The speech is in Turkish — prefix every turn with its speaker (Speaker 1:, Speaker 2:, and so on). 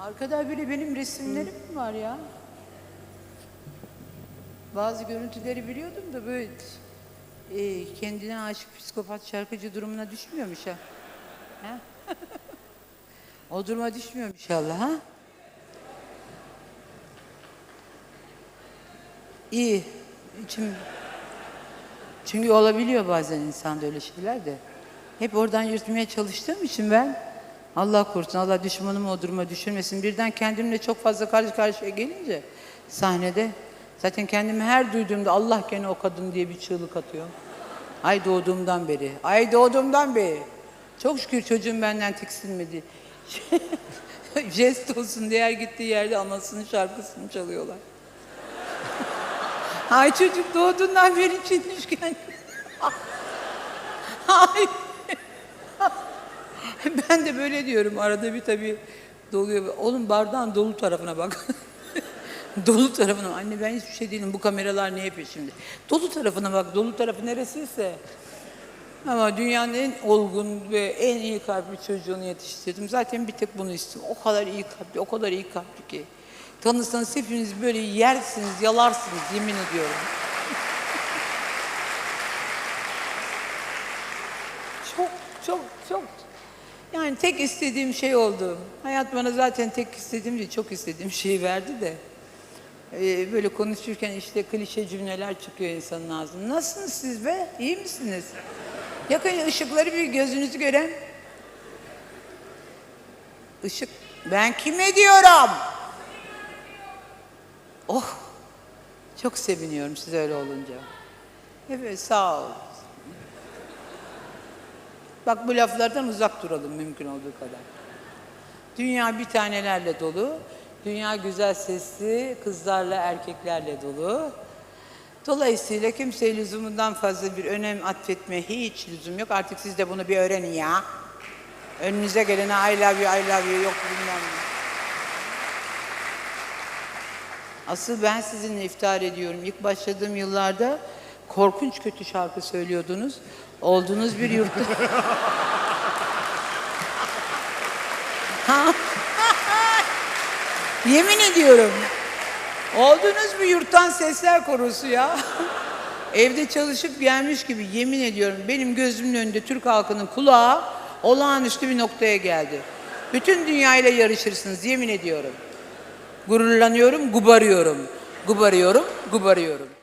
Speaker 1: Arkada bile benim resimlerim mi var ya? Bazı görüntüleri biliyordum da böyle e, kendine aşık psikopat şarkıcı durumuna düşmüyormuş ha. ha? o duruma düşmüyor inşallah ha? İyi. İçim... Çünkü olabiliyor bazen insanda öyle şeyler de. Hep oradan yürütmeye çalıştığım için ben Allah korusun, Allah düşmanımı o duruma düşürmesin. Birden kendimle çok fazla karşı karşıya gelince sahnede zaten kendimi her duyduğumda Allah gene o kadın diye bir çığlık atıyorum. Ay doğduğumdan beri, ay doğduğumdan beri. Çok şükür çocuğum benden tiksinmedi. Jest olsun diye her gittiği yerde anasının şarkısını çalıyorlar. Ay çocuk doğduğundan beri çizmişken. Ay. ben de böyle diyorum arada bir tabii doluyor. Oğlum bardağın dolu tarafına bak. dolu tarafına. Anne ben hiçbir şey değilim. Bu kameralar ne yapıyor şimdi? Dolu tarafına bak. Dolu tarafı neresiyse. Ama dünyanın en olgun ve en iyi kalpli çocuğunu yetiştirdim. Zaten bir tek bunu istiyorum. O kadar iyi kalpli, o kadar iyi kalpli ki. Tanırsanız hepiniz böyle yersiniz, yalarsınız yemin ediyorum. çok, çok, çok. Yani tek istediğim şey oldu. Hayat bana zaten tek istediğim değil, çok istediğim şeyi verdi de. Ee, böyle konuşurken işte klişe cümleler çıkıyor insanın ağzından. Nasılsınız siz be? İyi misiniz? Yakın ışıkları bir gözünüzü gören. Işık. Ben kime diyorum? Oh. Çok seviniyorum siz öyle olunca. Evet sağ ol. Bak bu laflardan uzak duralım mümkün olduğu kadar. Dünya bir tanelerle dolu. Dünya güzel sesli kızlarla erkeklerle dolu. Dolayısıyla kimseye lüzumundan fazla bir önem atfetmeye hiç lüzum yok. Artık siz de bunu bir öğrenin ya. Önünüze gelene I love you, I love you yok bilmem ne. Asıl ben sizinle iftihar ediyorum. İlk başladığım yıllarda korkunç kötü şarkı söylüyordunuz. Olduğunuz bir yurtta... Yemin ediyorum. Olduğunuz bir yurttan sesler korosu ya. Evde çalışıp gelmiş gibi yemin ediyorum benim gözümün önünde Türk halkının kulağı olağanüstü bir noktaya geldi. Bütün dünyayla yarışırsınız yemin ediyorum. Gururlanıyorum, gubarıyorum. Gubarıyorum, gubarıyorum.